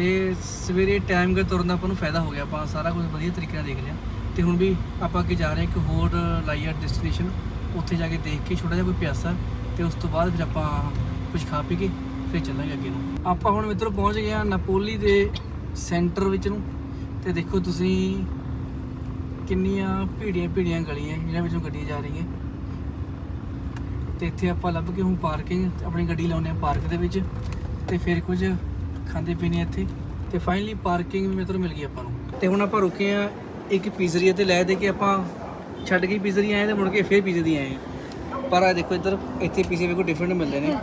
ਤੇ ਸਵੇਰੇ ਟਾਈਮ ਕੇ ਤੁਰਨ ਦਾ ਆਪਾਂ ਨੂੰ ਫਾਇਦਾ ਹੋ ਗਿਆ, ਆਪਾਂ ਸਾਰਾ ਕੁਝ ਵਧੀਆ ਤਰੀਕੇ ਨਾਲ ਦੇਖ ਲਿਆ। ਤੇ ਹੁਣ ਵੀ ਆਪਾਂ ਅੱਗੇ ਜਾ ਰਹੇ ਹਾਂ ਇੱਕ ਹੋਰ ਲਾਈਆ ਡੈਸਟੀਨੇਸ਼ਨ ਉੱਥੇ ਜਾ ਕੇ ਦੇਖ ਕੇ ਛੋਟਾ ਜਿਹਾ ਕੋਈ ਪਿਆਸਾ, ਤੇ ਉਸ ਤੋਂ ਬਾਅਦ ਫਿਰ ਆਪਾਂ ਕੁਝ ਖਾ ਪੀ ਕੇ ਫਿਰ ਚੱਲਾਂਗੇ ਅੱਗੇ ਨੂੰ। ਆਪਾਂ ਹੁਣ ਮਿੱਤਰੋ ਪਹੁੰਚ ਗਏ ਆ ਨਾਪੋਲੀ ਦੇ ਸੈਂਟਰ ਵਿੱਚ ਨੂੰ, ਤੇ ਦੇਖੋ ਤੁਸੀਂ ਕਿੰਨੀਆਂ ਭੀੜੀਆਂ ਭੀੜੀਆਂ ਗਲੀਆਂ ਜਿਹਨਾਂ ਵਿੱਚੋਂ ਗੱਡੀਆਂ ਜਾ ਰਹੀਆਂ। ਤੇ ਇੱਥੇ ਆਪਾਂ ਲੱਭ ਕੇ ਹੁਣ ਪਾਰਕਿੰਗ ਆਪਣੀ ਗੱਡੀ ਲਾਉਂਦੇ ਆ ਪਾਰਕ ਦੇ ਵਿੱਚ, ਤੇ ਫਿਰ ਕੁਝ ਖਾਂਦੇ ਪੀਣੇ ਇੱਥੇ ਤੇ ਫਾਈਨਲੀ ਪਾਰਕਿੰਗ ਵੀ ਮਿੱਤਰ ਮਿਲ ਗਈ ਆਪਾਂ ਨੂੰ। ਤੇ ਹੁਣ ਆਪਾਂ ਰੁਕੇ ਆ ਇੱਕ ਪੀਜ਼ਰੀਆ ਤੇ ਲੈ ਦੇ ਕੇ ਆਪਾਂ ਛੱਡ ਕੇ ਪੀਜ਼ਰੀ ਆਏ ਤੇ ਮੁੜ ਕੇ ਫਿਰ ਪੀਜ਼ੇ ਦੀ ਆਏ। ਪਰ ਆ ਦੇਖੋ ਇੱਧਰ ਇੱਥੇ ਪੀਜ਼ੇ ਵੀ ਕੋਈ ਡਿਫਰੈਂਟ ਮਿਲਦੇ ਨੇ।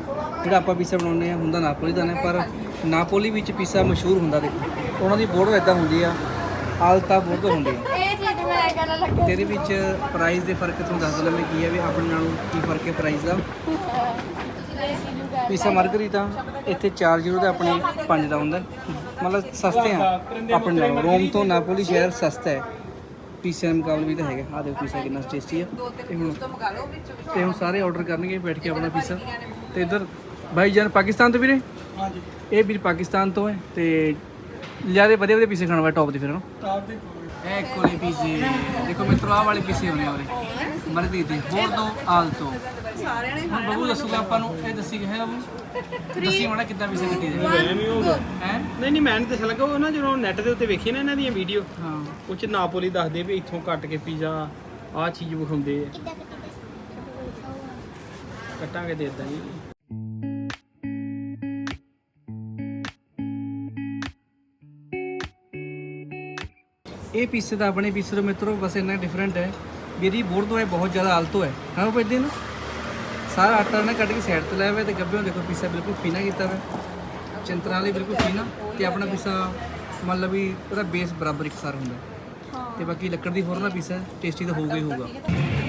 ਜਿਹੜਾ ਆਪਾਂ ਪੀਜ਼ਾ ਬਣਾਉਂਦੇ ਆ ਹੁੰਦਾ ਨਾਪੋਲੀ ਦਾ ਨੇ ਪਰ ਨਾਪੋਲੀ ਵਿੱਚ ਪੀਜ਼ਾ ਮਸ਼ਹੂਰ ਹੁੰਦਾ ਦੇਖੋ। ਉਹਨਾਂ ਦੀ ਬੋਰਡ ਇਦਾਂ ਹੁੰਦੀ ਆ ਆਲਤਾ ਬੋਰਡ ਹੁੰਦੀ ਆ। ਇਹ ਚੀਜ਼ ਮੈਂ ਕਰਨ ਲੱਗਾ ਤੇ ਇਹਦੇ ਵਿੱਚ ਪ੍ਰਾਈਸ ਦੇ ਫ਼ਰਕ ਤੁਹਾਨੂੰ ਦੱਸ ਦਿੰਦਾ ਮੈਂ ਕੀ ਹੈ ਵੀ ਆਪਣੇ ਨਾਲੋਂ ਕੀ ਫ਼ਰਕ ਹੈ ਪ੍ਰਾਈਸ ਦਾ। ਪੀਸਾ ਮਾਰਗਰੀਤਾ ਇੱਥੇ 4 ਯੂਰੋ ਦਾ ਆਪਣੇ 5 ਦਾ ਹੁੰਦਾ। ਮਤਲਬ ਸਸਤੇ ਆ। ਆਪਣੇ ਨਾਲੋਂ। ਰੋਮ ਤੋਂ ਨਾਪੋਲੀ ਸ਼ਹਿਰ ਸਸਤਾ ਹੈ। ਪੀਸੇ ਦੇ ਮੁਕਾਬਲੇ ਵੀ ਤਾਂ ਹੈਗਾ। ਆ ਦੇਖੋ ਪੀਸਾ ਕਿੰਨਾ ਟੇਸਟੀ ਆ। ਤੇ ਹੁਣ ਤੇ ਹੁਣ ਸਾਰੇ ਆਰਡਰ ਕਰਨਗੇ ਬੈਠ ਕੇ ਆਪਣਾ ਪੀਸਾ। ਤੇ ਇਧਰ ਭਾਈ ਜਾਨ ਪਾਕਿਸਤਾਨ ਤੋਂ ਵੀਰੇ? ਹਾਂਜੀ। ਇਹ ਵੀਰ ਪਾਕਿਸਤਾਨ ਤੋਂ ਹੈ। ਤੇ ਲਿਆਦੇ ਵਧੀਆ ਵਧੀਆ ਪੀਸੇ ਖਾਣ ਵਾਲੇ ਟੌਪ ਦੇ ਫਿਰ ਨਾ? ਟਾਪ ਦੇ ਇਹ ਕੋਲੇ ਪੀਜ਼ੇ ਦੇਖੋ ਮਿੱਤਰੋ ਆਹ ਵਾਲੇ ਪੀਜ਼ੇ ਹੋਣੇ ਵਾਲੇ ਮਰਦੀ ਦੇ। ਹੋਰ ਦੋ ਆਲਤੋ। ਸਾਰਿਆਂ ਨੇ ਹੁਣ ਬੱਬੂ ਦੱਸੂਗਾ ਆਪਾਂ ਨੂੰ ਇਹ ਦੱਸੀ ਹੈ ਬੱਬੂ ਦੱਸੀ ਮਾੜਾ ਕਿੱਦਾਂ ਪੀਸੇ ਕੱਟੀ ਦੇ। ਐਵੇਂ ਹੀ ਹੋ ਗਿਆ ਹੈ? ਨਹੀਂ ਨਹੀਂ ਮੈਨੂੰ ਤਾਂ ਲੱਗਾ ਉਹ ਨਾ ਜਦੋਂ ਨੈਟ ਦੇ ਉੱਤੇ ਵੇਖੀ ਨਾ ਇਹਨਾਂ ਦੀਆਂ ਵੀਡੀਓ ਹਾਂ। ਉਹ ਚ ਨਾਪੋਲੀ ਦੱਸਦੇ ਵੀ ਇੱਥੋਂ ਕੱਟ ਕੇ ਪੀਜ਼ਾ ਆਹ ਚੀਜ਼ ਵਿਖਾਉਂਦੇ ਆ। ਕੱਟਾਂਗੇ ਦੇ ਇਦਾਂ ਜੀ ਇਹ ਪੀਸੇ ਦਾ ਆਪਣੇ ਪੀਸੇ ਤੋਂ ਮਿੱਤਰੋ ਬਸ ਇੰਨਾ ਡਿਫਰੈਂਟ ਹੈ ਇਹਦੀ ਬੋਰ ਤੋਂ ਇਹ ਬਹੁਤ ਜ਼ਿਆਦਾ ਆਲਤੋ ਹੈ। ਹਾਂ ਉਹ ਪੈਦੇ ਨੂੰ ਸਾਰਾ ਆਟਾ ਨਾ ਕੱਢ ਕੇ ਸਾਈਡ ਤੇ ਲਾਇਆ ਹੋਇਆ ਤੇ ਗੱਬਿਓਂ ਦੇਖੋ ਪੀਸਾ ਬਿਲਕੁਲ ਫੀਨਾ ਕੀਤਾ ਹੋਇਆ। ਚੰਤਰਾ ਵਾਲੀ ਬਿਲਕੁਲ ਫੀਨਾ ਤੇ ਆਪਣਾ ਪੀਸਾ ਮੰਨ ਲਓ ਵੀ ਉਹਦਾ ਬੇਸ ਬਰਾਬਰ ਇੱਕਸਾਰ ਹੁੰਦਾ। ਤੇ ਬਾਕੀ ਲੱਕੜ ਦੀ ਹੋਰ ਨਾ ਪੀਸਾ ਟੇਸਟੀ ਤਾਂ ਹੋਊਗਾ ਹੀ ਹੋਊਗਾ।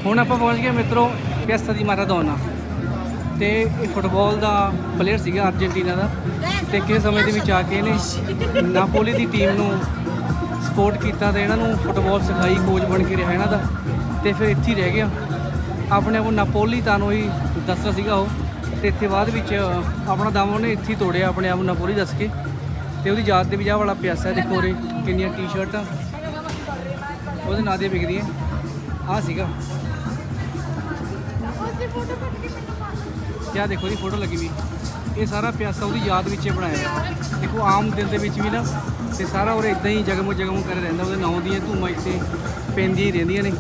ਹੁਣ ਆਪਾਂ ਪਹੁੰਚ ਗਏ ਮਿੱਤਰੋ ਪਿਆਸਾ ਦੀ ਮਾਰਾਦੋਨਾ ਤੇ ਇਹ ਫੁੱਟਬਾਲ ਦਾ ਪਲੇਅਰ ਸੀਗਾ ਅਰਜنٹੀਨਾ ਦਾ। ਤੇ ਕਿਸੇ ਸਮੇਂ ਦੇ ਵਿੱਚ ਆ ਕੇ ਇਹਨੇ ਨਾਪੋਲੀ ਦੀ ਟੀਮ ਨੂੰ ਸਪੋਰਟ ਕੀਤਾ ਤੇ ਇਹਨਾਂ ਨੂੰ ਫੁੱਟਬਾਲ ਸਿਖਾਈ ਕੋਚ ਬਣ ਕੇ ਰਿਹਾ ਇਹਨਾਂ ਦਾ। ਤੇ ਫਿਰ ਇੱਥੇ ਹੀ ਰਹਿ ਗਿਆ। ਆਪਣੇ ਆਪ ਨੂੰ ਨਾਪੋਲੀ ਤਾਂ ਨੂੰ ਹੀ ਦੱਸਦਾ ਸੀਗਾ ਉਹ। ਤੇ ਇੱਥੇ ਬਾਅਦ ਵਿੱਚ ਆਪਣਾ ਦਮ ਉਹਨੇ ਇੱਥੇ ਤੋੜਿਆ, ਆਪਣੇ ਆਪ ਨੂੰ ਪੂਰੀ ਦੱਸ ਕੇ। ਤੇ ਉਹਦੀ ਯਾਦ ਦੇ ਵੀ ਆਹ ਵਾਲਾ ਪਿਆਸਾ ਦੇਖੋ ਉਰੇ, ਕਿੰਨੀਆਂ ਟੀ-ਸ਼ਰਟਾਂ ਉਹਦੇ ਨਾਂ ਦੀਆਂ ਵਿਕਦੀਆਂ। ਆਹ ਸੀਗਾ। ਕਿਆ ਦੇਖੋ ਦੀ ਫੋਟੋ ਲੱਗੀ ਵੀ। ਇਹ ਸਾਰਾ ਪਿਆਸਾ ਉਹਦੀ ਯਾਦ ਵਿੱਚ ਬਣਾਇਆ ਹੋਇਆ। ਦੇਖੋ, ਆਮ ਦਿਨ ਦੇ ਵਿੱਚ ਵੀ ਨਾ, ਤੇ ਸਾਰਾ ਉਹ ਇਦਾਂ ਹੀ ਜਗਮਗ ਜਗਮਗ ਕਰ ਰਹਿੰਦਾ। ਉਹਦੇ ਨਾਂ ਦੀਆਂ ਧੂਮਾਂ ਇੱਥੇ ਪੈਂਦੀਆਂ ਹੀ ਰਹਿੰਦੀਆਂ ਨੇ।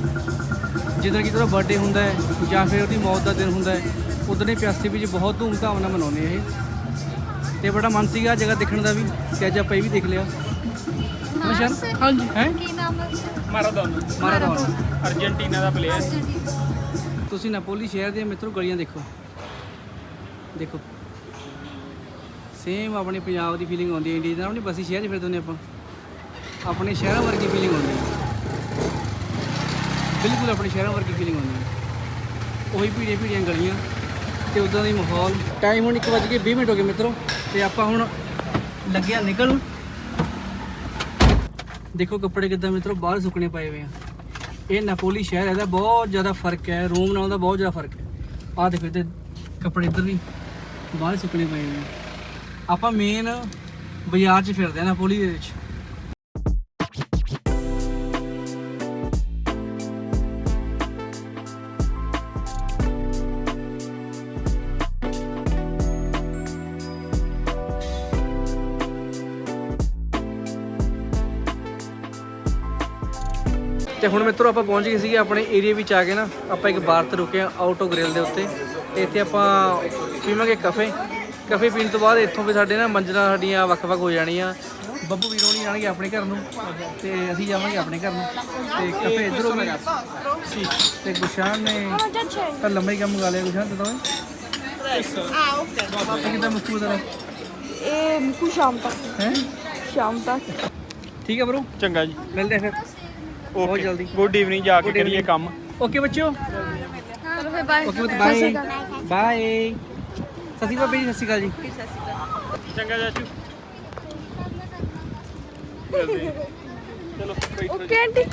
ਜਿੱਦਾਂ ਕਿ ਉਹਦਾ ਬਰਥਡੇ ਹੁੰਦਾ ਹੈ ਜਾਂ ਫਿਰ ਉਹਦੀ ਮੌਤ ਦਾ ਦਿਨ ਹੁੰਦਾ ਹੈ ਉਦੋਂ ਪਿਆਸੇ ਵਿੱਚ ਬਹੁਤ ਧੂਮਧਾਮ ਨਾਲ ਮਨਾਉਂਦੇ ਆ ਇਹ। ਤੇ ਬੜਾ ਮਨ ਸੀਗਾ ਜਗ੍ਹਾ ਦੇਖਣ ਦਾ ਵੀ ਤੇ ਅੱਜ ਆਪਾਂ ਇਹ ਵੀ ਦੇਖ ਲਿਆ। ਮਸ਼ਾਲ ਹਾਂਜੀ। ਹੈ? ਕੀ ਨਾਮ ਹੈ ਮਾਰਾਦੋਨਾ ਮਾਰਾਡੋਨਾ ਅਰਜنٹੀਨਾ ਦਾ ਪਲੇਅਰ ਤੁਸੀਂ ਨਾਪੋਲੀ ਸ਼ਹਿਰ ਦੀਆਂ ਮਿੱਤਰੋ ਗਲੀਆਂ ਦੇਖੋ। ਦੇਖੋ। ਸੇਮ ਆਪਣੇ ਪੰਜਾਬ ਦੀ ਫੀਲਿੰਗ ਆਉਂਦੀ ਹੈ ਇੰਡੀਆ ਦੀ। ਆਪਣੀ ਬਸੀ ਸ਼ਹਿਰ 'ਚ ਫਿਰਦੇ ਹੁੰਦੇ ਆਪਾਂ। ਆਪਣੇ ਸ਼ਹਿਰਾਂ ਵਰਗੀ ਫੀਲਿੰਗ ਆਉਂਦੀ ਹੈ। ਬਿਲਕੁਲ ਆਪਣੇ ਸ਼ਹਿਰਾਂ ਵਰਗੀ ਫੀਲਿੰਗ ਆਉਂਦੀ ਹੈ। ਉਹੀ ਭੀੜੀਆਂ ਭੀੜੀਆਂ ਗਲੀਆਂ ਤੇ ਉਦਾਂ ਦਾ ਹੀ ਮਾਹੌਲ। ਟਾਈਮ ਹੁਣ 1:20 ਮਿੰਟ ਹੋ ਗਏ ਮਿੱਤਰੋ ਤੇ ਆਪਾਂ ਹੁਣ ਲੱਗਿਆ ਨਿਕਲ ਦੇਖੋ ਕੱਪੜੇ ਕਿੱਦਾਂ ਮਿੱਤਰੋ ਬਾਹਰ ਸੁੱਕਣੇ ਪਏ ਹੋਏ ਆ। ਇਹ ਨਾਪੋਲੀ ਸ਼ਹਿਰ ਹੈ, ਇਹਦਾ ਬਹੁਤ ਜ਼ਿਆਦਾ ਫ਼ਰਕ ਹੈ, ਰੋਮ ਨਾਲੋਂ ਦਾ ਬਹੁਤ ਜ਼ਿਆਦਾ ਫ਼ਰਕ ਹੈ। ਆਹ ਦੇਖੋ ਤੇ ਕੱਪੜੇ ਇੱਧਰ ਵੀ ਬਾਹਰ ਸੁੱਕਣੇ ਪਏ ਹੋਏ ਆ। ਆਪਾਂ ਮੇਨ ਬਾਜ਼ਾਰ 'ਚ ਫਿਰਦੇ ਆ ਨਾਪੋਲੀ ਦੇ ਵਿੱਚ। ਤੇ ਹੁਣ ਮਿੱਤਰੋ ਆਪਾਂ ਪਹੁੰਚ ਗਏ ਸੀਗੇ ਆਪਣੇ ਏਰੀਆ ਵਿੱਚ ਆ ਕੇ ਨਾ ਆਪਾਂ ਇੱਕ ਬਾਰ ਤੇ ਰੁਕੇ ਆ ਆਊਟੋ ਗ੍ਰਿਲ ਦੇ ਉੱਤੇ ਤੇ ਇੱਥੇ ਆਪਾਂ ਪੀਵਾਂਗੇ ਕਾਫੇ ਕਾਫੇ ਪੀਣ ਤੋਂ ਬਾਅਦ ਇੱਥੋਂ ਵੀ ਸਾਡੇ ਨਾ ਮੰਜ਼ਲਾਂ ਸਾਡੀਆਂ ਵੱਖ-ਵੱਖ ਹੋ ਜਾਣੀਆਂ। ਬੱਬੂ ਵੀਰੋਂ ਨਹੀਂ ਜਾਣਗੇ ਆਪਣੇ ਘਰ ਨੂੰ ਤੇ ਅਸੀਂ ਜਾਵਾਂਗੇ ਆਪਣੇ ਘਰ ਨੂੰ। ਤੇ ਕਾਫੇ ਇੱਧਰ ਹੋ ਗਏ ਤੇ ਗੁਸ਼ਾਨ ਨੇ ਤਾਂ ਲੰਮਾ ਹੀ ਕੰਮ ਮੰਗਾ ਲਿਆ ਗੁਸ਼ਾਨ ਤੇ ਤਾਂ ਇਹ ਕਿਦਾਂ ਮੁੱਕੂ ਤੇਰਾ? ਇਹ ਮੁਕੂ ਸ਼ਾਮ ਤੱਕ। ਹੈ? ਸ਼ਾਮ ਤੱਕ। ਠੀਕ ਹੈ ਬ్రో ਚੰਗਾ ਜੀ। ਮਿਲਦੇ ਆ ਫਿਰ। ਬਹੁਤ ਜਲਦੀ। ਗੁੱਡ ਈਵਨਿੰਗ ਜਾ ਕੇ Good ਕਰੀਏ evening. ਕੰਮ। ਓਕੇ ਬੱਚਿਓ। ਚਲੋ ਫਿਰ ਬਾਏ ਓਕੇ ਬਾਏ ਬਾਏ ਸਤਿ ਸ਼੍ਰੀ ਅਕਾਲ ਜੀ ਸਤਿ ਸ਼੍ਰੀ ਅਕਾਲ ਜੀ। ਚੰਗਾ ਚਾਚੂ। ਚਲੋ ਬੈਠੋ okay aunty.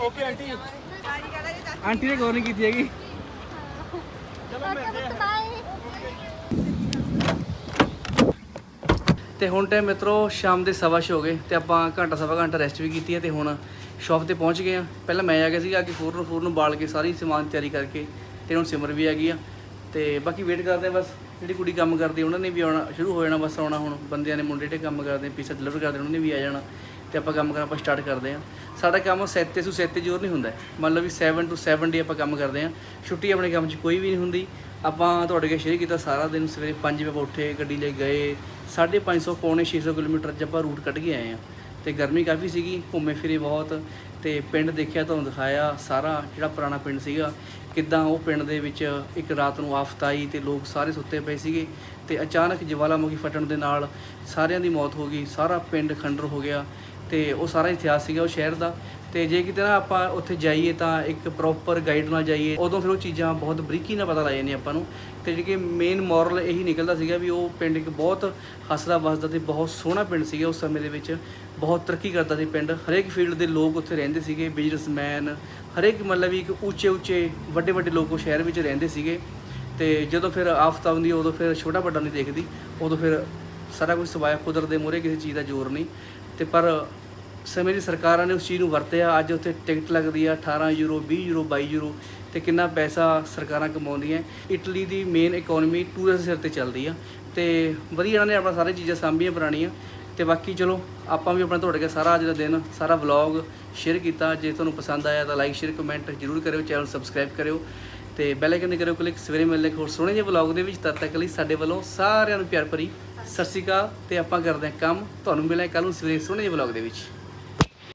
Okay aunty. Aunty ਨੇ ਗੌਰ ਨਹੀਂ ਕੀਤੀ ਹੈਗੀ। ਤੇ ਹੁਣ ਟਾਈਮ ਮਿੱਤਰੋ ਸ਼ਾਮ ਦੇ ਸਵਾ ਛੇ ਹੋ ਗਏ ਤੇ ਆਪਾਂ ਘੰਟਾ ਸਵਾ ਘੰਟਾ ਰੈਸਟ ਵੀ ਕੀਤੀ ਹੈ ਤੇ ਹੁਣ ਸ਼ਾਪ ਤੇ ਪਹੁੰਚ ਗਏ ਆ। ਪਹਿਲਾਂ ਮੈਂ ਆ ਗਿਆ ਸੀਗਾ ਕਿ ਫੂਰ ਨੂੰ ਫੂਰ ਨੂੰ ਬਾਲ ਕੇ ਸਾਰੀ ਸਮਾਨ ਤਿਆਰੀ ਕਰਕੇ ਤੇ ਹੁਣ ਸਿਮਰ ਵੀ ਆ ਗਈ ਆ। ਤੇ ਬਾਕੀ ਵੇਟ ਕਰਦੇ ਆ ਬਸ, ਜਿਹੜੀ ਕੁੜੀ ਕੰਮ ਕਰਦੀ ਉਹਨਾਂ ਨੇ ਵੀ ਆਉਣਾ, ਸ਼ੁਰੂ ਹੋ ਜਾਣਾ ਬਸ ਆਉਣਾ ਹੁਣ। ਬੰਦਿਆਂ ਨੇ ਮੁੰਡੇ ਜਿਹੜੇ ਕੰਮ ਕਰਦੇ ਪੀਸਾ ਡਿਲੀਵਰ ਕਰਦੇ, ਉਹਨਾਂ ਨੇ ਵੀ ਆ ਜਾਣਾ। ਤੇ ਆਪਾਂ ਕੰਮ ਕਰਨਾ ਆਪਾਂ ਸਟਾਰਟ ਕਰਦੇ ਆ। ਸਾਡਾ ਕੰਮ ਸੈਤੇ ਸੁ ਸੈਤੇ ਜੋਰ ਨਹੀਂ ਹੁੰਦਾ। ਮੰਨ ਲਓ ਵੀ 7 ਟੂ 7 ਡੇ ਆਪਾਂ ਕੰਮ ਕਰਦੇ ਆ। ਛੁੱਟੀ ਆਪਣੇ ਕੰਮ 'ਚ ਕੋਈ ਵੀ ਨਹੀਂ ਹੁੰਦੀ। ਆਪਾਂ ਤੁਹਾਡੇ ਨਾਲ ਸ਼ੇਅਰ ਕੀਤਾ ਸਾਰਾ ਦਿਨ, ਸਵੇਰੇ 5 ਵਜੇ ਉੱਠੇ, ਗੱਡੀ ਲੈ ਗਏ। 550 ਪੌਣੇ 600 ਕਿਲੋਮੀਟਰ ਚ ਆਪਾਂ ਰੂਟ ਕੱਢ ਕੇ ਆਏ ਆ। ਤੇ ਗਰਮੀ ਕਾਫੀ ਸੀਗੀ, ਘੁੰਮੇ ਫਿਰੇ ਬਹੁਤ ਤੇ ਪਿੰਡ ਦੇਖਿਆ ਤੁਹਾਨੂੰ ਦਿਖਾਇਆ ਸਾਰਾ ਜਿਹੜਾ ਪੁਰਾਣਾ ਪਿੰਡ ਸੀਗਾ, ਕਿੱਦਾਂ ਉਹ ਪਿੰਡ ਦੇ ਵਿੱਚ ਇੱਕ ਰਾਤ ਨੂੰ ਆਫਤ ਆਈ ਤੇ ਲੋਕ ਸਾਰੇ ਸੁੱਤੇ ਪਏ ਸੀਗੇ ਤੇ ਅਚਾਨਕ ਜਵਾਲਾਮੁਖੀ ਫਟਣ ਦੇ ਨਾਲ ਸਾਰਿਆਂ ਦੀ ਮੌਤ ਹੋ ਗਈ, ਸਾਰਾ ਪਿੰਡ ਖੰਡਰ ਹੋ ਗਿਆ ਤੇ ਉਹ ਸਾਰਾ ਇਤਿਹਾਸ ਸੀਗਾ ਉਹ ਸ਼ਹਿਰ ਦਾ ਤੇ ਜੇ ਕਿਤੇ ਨਾ ਆਪਾਂ ਉੱਥੇ ਜਾਈਏ ਤਾਂ ਇੱਕ ਪ੍ਰੋਪਰ ਗਾਈਡ ਨਾਲ ਜਾਈਏ, ਉਦੋਂ ਫਿਰ ਉਹ ਚੀਜ਼ਾਂ ਬਹੁਤ ਬਰੀਕੀ ਨਾਲ ਪਤਾ ਲੱਗ ਜਾਂਦੀਆਂ ਆਪਾਂ ਨੂੰ। ਤੇ ਜਿਹੜੀ ਕਿ ਮੇਨ ਮੋਰਲ ਇਹੀ ਨਿਕਲਦਾ ਸੀਗਾ ਵੀ ਉਹ ਪਿੰਡ ਇੱਕ ਬਹੁਤ ਹੱਸਦਾ ਵਸਦਾ ਤੇ ਬਹੁਤ ਸੋਹਣਾ ਪਿੰਡ ਸੀਗਾ ਉਸ ਸਮੇਂ ਦੇ ਵਿੱਚ। ਬਹੁਤ ਤਰੱਕੀ ਕਰਦਾ ਸੀ ਪਿੰਡ। ਹਰੇਕ ਫੀਲਡ ਦੇ ਲੋਕ ਉੱਥੇ ਰਹਿੰਦੇ ਸੀਗੇ ਬਿਜ਼ਨਸਮੈਨ ਹਰੇਕ ਮਤਲਬ ਵੀ ਇੱਕ ਉੱਚੇ ਉੱਚੇ ਵੱਡੇ ਵੱਡੇ ਲੋਕ ਉਹ ਸ਼ਹਿਰ ਵਿੱਚ ਰਹਿੰਦੇ ਸੀਗੇ। ਤੇ ਜਦੋਂ ਫਿਰ ਆਫਤ ਆਉਂਦੀ, ਉਦੋਂ ਫਿਰ ਛੋਟਾ ਵੱਡਾ ਨਹੀਂ ਦੇਖਦੀ। ਉਦੋਂ ਫਿਰ ਸਾਰਾ ਕੁਝ ਸਵਾਇਆ ਕੁਦਰਤ ਦੇ ਮੂਹਰੇ, ਕਿਸੇ ਚੀਜ਼ ਦਾ ਜ਼ੋਰ ਨਹੀਂ। ਤੇ ਪਰ ਸਮੇਂ ਦੀ ਸਰਕਾਰਾਂ ਨੇ ਉਸ ਚੀਜ਼ ਨੂੰ ਵਰਤਿਆ। ਅੱਜ ਉੱਥੇ ਟਿਕਟ ਲੱਗਦੀ ਆ 18 ਯੂਰੋ 20 ਯੂਰੋ 22 ਯੂਰੋ ਤੇ ਕਿੰਨਾ ਪੈਸਾ ਸਰਕਾਰਾਂ ਕਮਾਉਂਦੀਆਂ। ਇਟਲੀ ਦੀ ਮੇਨ ਇਕਨੋਮੀ ਟੂਰਿਸਟ ਸਿਰ ਤੇ ਚੱਲਦੀ ਆ ਤੇ ਵਧੀਆ ਇਹਨਾਂ ਨੇ ਆਪਣਾ ਸਾਰੇ ਚੀਜ਼ਾਂ ਸਾਂਭੀਆਂ ਪੁਰਾਣੀਆਂ। ਤੇ ਬਾਕੀ ਚਲੋ, ਆਪਾਂ ਵੀ ਆਪਣਾ ਤੁਹਾਡੇ ਕੇ ਸਾਰਾ ਅੱਜ ਦਾ ਦਿਨ, ਸਾਰਾ ਵਲੌਗ ਸ਼ੇਅਰ ਕੀਤਾ। ਜੇ ਤੁਹਾਨੂੰ ਪਸੰਦ ਆਇਆ ਤਾਂ ਲਾਈਕ ਸ਼ੇਅਰ ਕਮੈਂਟ ਜਰੂਰ ਕਰਿਓ ਚੈਨਲ ਸਬਸਕ੍ਰਾਈਬ ਕਰਿਓ। ਤੇ ਬੈਲ ਆਈਕਨ ਤੇ ਕਰਿਓ ਕਲਿੱਕ ਸਵੇਰੇ ਮਿਲਦੇ ਇੱਕ ਹੋਰ ਸੋਹਣੇ ਜਿਹੇ ਵਲੌਗ ਦੇ ਵਿੱਚ। ਤਦ ਤੱਕ ਲਈ ਸਾਡੇ ਵੱਲੋਂ ਸਾਰਿਆਂ ਨੂੰ ਪਿਆਰ ਭਰੀ। ਸਤਿ ਸ਼੍ਰੀ ਅਕਾਲ ਤੇ ਆਪਾਂ ਕਰਦੇ ਹਾਂ ਕੰਮ। ਤੁਹਾਨੂੰ ਮਿਲਾਂਗੇ ਕੱਲ ਨੂੰ ਸਵੇਰੇ ਸੋਹਣੇ ਜਿਹੇ ਵਲੌਗ ਦੇ ਵਿੱਚ।